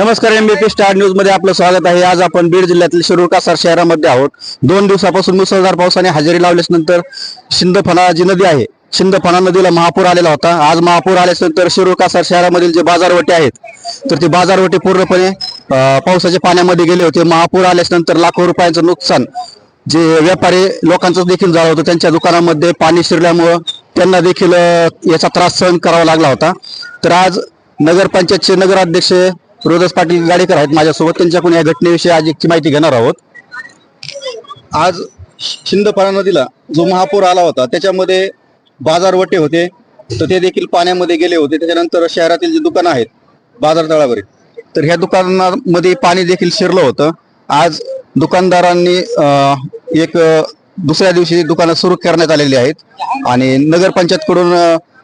नमस्कार MBP star न्यूजमध्ये आपलं स्वागत आहे. आज आपण बीड जिल्ह्यातील शिरूर कासार शहरामध्ये आहोत. दोन दिवसापासून मुसळधार पावसाने हजेरी लावल्यास नंतर शिंदफणा जी नदी आहे शिंदफणा नदीला महापूर आलेला होता. आज महापूर आल्यास नंतर शिरूर कासार शहरामधील जे बाजारवटे आहेत तर ते बाजारवटे पूर्णपणे पावसाच्या पाण्यामध्ये गेले होते. महापूर आल्यानंतर लाखो रुपयांचं नुकसान जे व्यापारी लोकांचं देखील झालं होतं. त्यांच्या दुकानामध्ये पाणी शिरल्यामुळं त्यांना देखील याचा त्रास सहन करावा लागला होता. तर आज नगरपंचायतचे नगराध्यक्ष रोदस पाटील गाडेकर आहेत माझ्यासोबत. त्यांच्याकडून या घटनेविषयी आज एकची माहिती घेणार आहोत. आज शिंदफळा नदीला जो महापूर आला होता त्याच्यामध्ये बाजारवटे होते. तर ते देखील पाण्यामध्ये गेले होते. त्याच्यानंतर शहरातील जे दुकानं आहेत बाजार तळावरील तर ह्या दुकानामध्ये पाणी देखील शिरलं होतं. आज दुकानदारांनी एक दुसऱ्या दिवशी दुकानं सुरू करण्यात आलेली आहेत. आणि नगरपंचायतकडून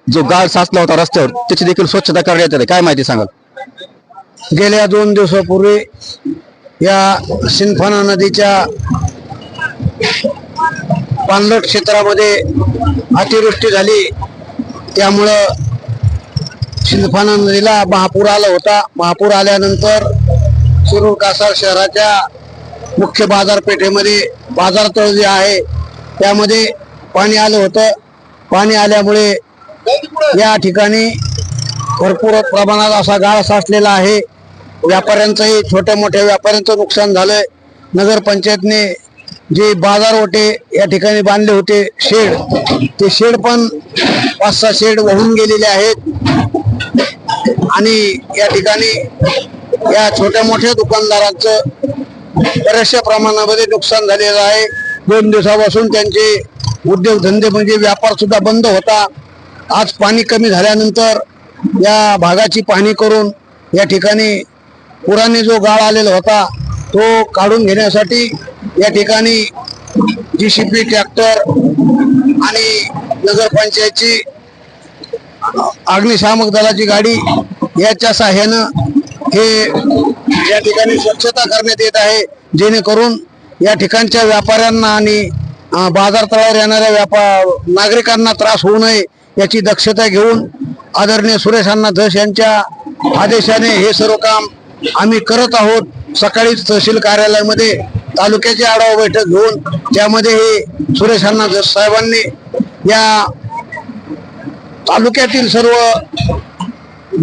जो गाळ साचला होता रस्त्यावर त्याची देखील स्वच्छता करण्यात आली. काय माहिती सांगाल? गेल्या दोन दिवसापूर्वी या सिंफाना नदीच्या पानलट क्षेत्रामध्ये अतिवृष्टी झाली. त्यामुळं सिंदफाना नदीला महापूर आला होता. महापूर आल्यानंतर शिरूर कासार शहराच्या मुख्य बाजारपेठेमध्ये बाजारतळ जे आहे त्यामध्ये पाणी आलं होतं. पाणी आल्यामुळे या ठिकाणी भरपूर प्रमाणात असा गाळ साचलेला आहे. व्यापाऱ्यांचंही छोट्या मोठ्या व्यापाऱ्यांचं नुकसान झालंय. नगरपंचायतने जे बाजारवटे या ठिकाणी बांधले होते शेड ते शेड पण पाच सहा शेड वाहून गेलेले आहेत. आणि या ठिकाणी या छोट्या मोठ्या दुकानदारांचं बऱ्याचशा प्रमाणामध्ये नुकसान झालेलं आहे. दोन दिवसापासून त्यांचे उद्योगधंदे म्हणजे व्यापार सुद्धा बंद होता. आज पाणी कमी झाल्यानंतर या भागाची पाहणी करून या ठिकाणी पुराने जो गाळ आलेला होता तो काढून घेण्यासाठी या ठिकाणी जी सी पी ट्रॅक्टर आणि नगरपंचायतची अग्निशामक दलाची गाडी याच्या साह्यानं हे या ठिकाणी स्वच्छता करण्यात येत आहे. जेणेकरून या ठिकाणच्या व्यापाऱ्यांना आणि बाजारतळावर येणाऱ्या व्यापा नागरिकांना त्रास होऊ नये याची दक्षता घेऊन आदरणीय सुरेश अण्णा धस यांच्या आदेशाने हे सर्व काम आम्ही करत आहोत. सकाळीच तहसील कार्यालयामध्ये तालुक्याची आढावा बैठक घेऊन त्यामध्ये हे सुरेश अण्णा साहेबांनी या तालुक्यातील सर्व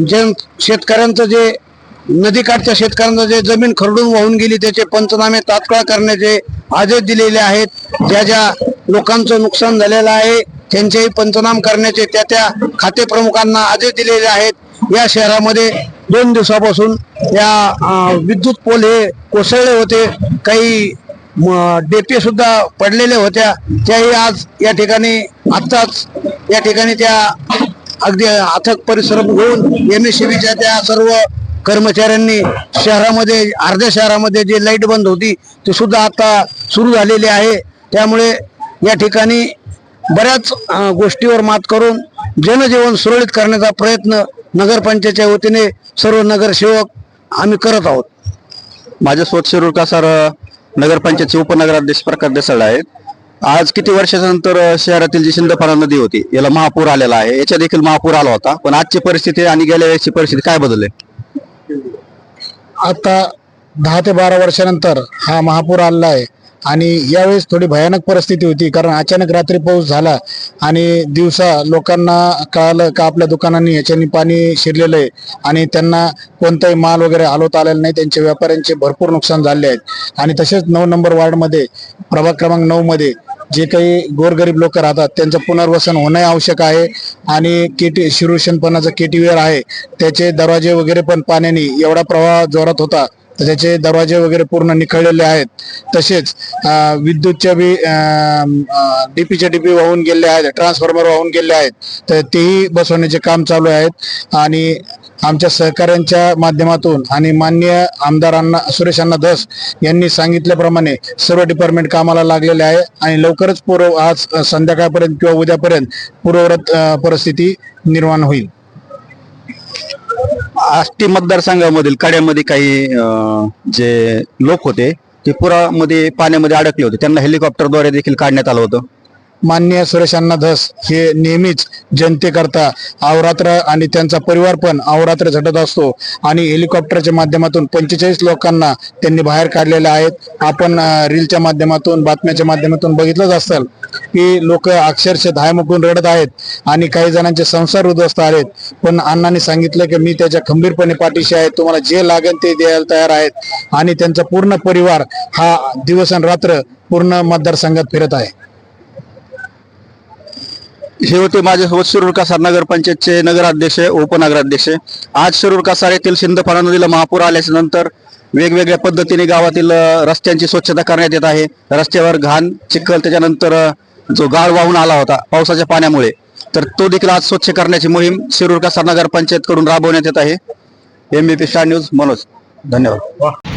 जन शेतकऱ्यांचं जे नदीकाठच्या शेतकऱ्यांचं जे जमीन खरडून वाहून गेली त्याचे पंचनामे तात्काळ करण्याचे आदेश दिलेले आहेत. ज्या ज्या लोकांचं नुकसान झालेलं आहे त्यांचेही पंचनाम करण्याचे त्या त्या खाते प्रमुखांना आदेश दिलेले आहेत. या शहरामध्ये दोन दिवसापासून या विद्युत पोल हे कोसळले होते. काही डेपे सुद्धा पडलेल्या होत्या. त्याही आज या ठिकाणी आत्ताच या ठिकाणी त्या अगदी अथक परिश्रम घेऊन एम एस त्या सर्व कर्मचाऱ्यांनी शहरामध्ये अर्ध्या शहरामध्ये जे लाइट बंद होती ती सुद्धा आता सुरू झालेली आहे. त्यामुळे या ठिकाणी बऱ्याच गोष्टीवर मात करून जनजीवन सुरळीत करण्याचा प्रयत्न नगरपंचायतच्या वतीने सर्व नगरसेवक आम्ही करत आहोत. माझ्यासोबत शिरूर कासार अ, नगरपंचायतचे उपनगराध्यक्ष प्रकाश देसाळ आहेत. आज किती वर्षानंतर शहरातील जी शिंदफळा नदी होती याला महापूर आलेला आहे. याच्या देखील महापूर आला होता. पण आजची परिस्थिती आणि गेल्या वेळेची परिस्थिती काय बदलली? आता दहा ते बारा वर्षानंतर हा महापूर आलेला आहे. आणि यावेळेस थोडी भयानक परिस्थिती होती कारण अचानक रात्री पाऊस झाला आणि दिवसा लोकांना कळालं का आपल्या दुकानांनी ह्याच्यानी पाणी शिरलेलं आहे आणि त्यांना कोणताही माल वगैरे हलवता आलेला नाही त्यांच्या व्यापाऱ्यांचे भरपूर नुकसान झाले आहेत आणि तसेच नऊ नंबर वार्डमध्ये प्रभाग क्रमांक नऊमध्ये जे काही गोरगरीब लोक राहतात त्यांचं पुनर्वसन होणं आवश्यक आहे आणि केटी शिरूशनपणाचं केटीवेअर आहे त्याचे दरवाजे वगैरे पण पाण्याने एवढा प्रवाह जोरात होता तर त्याचे दरवाजे वगैरे पूर्ण निखळलेले आहेत. तसेच विद्युतच्या बी डीपीच्या डीपी वाहून गेले आहेत ट्रान्सफॉर्मर वाहून गेले आहेत. तर तेही बसवण्याचे काम चालू आहेत. आणि आमच्या सहकाऱ्यांच्या माध्यमातून आणि मान्य आमदारांना सुरेशांना धस यांनी सांगितल्याप्रमाणे सर्व डिपार्टमेंट कामाला लागलेले आहे. आणि लवकरच पूर्व आज संध्याकाळपर्यंत किंवा उद्यापर्यंत पूर्ववत परिस्थिती निर्माण होईल. आष्टी मतदारसंघामधील कड्यामध्ये काही जे लोक होते ते पुरामध्ये पाण्यामध्ये अडकले होते. त्यांना हेलिकॉप्टरद्वारे देखील काढण्यात आलं होतं. माननीय सुरेशांना धस हे नेहमीच जनतेकरता अवरात्र आणि त्यांचा परिवार पण अवरात्र झटत असतो. आणि हेलिकॉप्टरच्या माध्यमातून पंचेचाळीस लोकांना त्यांनी बाहेर काढलेले आहेत. आपण रीलच्या माध्यमातून बातम्याच्या माध्यमातून बघितलंच असेल की लोक अक्षरशः धायमुकून रडत आहेत आणि काही जणांचे संसार उद्ध्वस्त आहेत. पण अण्णांनी सांगितलं की मी त्याच्या खंबीरपणे पाठीशी आहे. तुम्हाला जे लागेल ते द्यायला तयार आहेत. आणि त्यांचा पूर्ण परिवार हा दिवस रात्र पूर्ण मतदारसंघात फिरत आहे. हे होते माझ्यासोबत शिरूर कासार नगरपंचायतचे नगराध्यक्ष उपनगराध्यक्ष. आज शिरूर कासार येथील सिंदफणा नदीला महापूर आल्याच्यानंतर वेगवेगळ्या पद्धतीने गावातील रस्त्यांची स्वच्छता करण्यात येत आहे. रस्त्यावर घाण चिखल त्याच्यानंतर जो गाळ वाहून आला होता पावसाच्या पाण्यामुळे. तर तो देखील आज स्वच्छ करण्याची मोहीम शिरूर कासार नगरपंचायतकडून राबवण्यात येत आहे. MBP star news Manoj. धन्यवाद.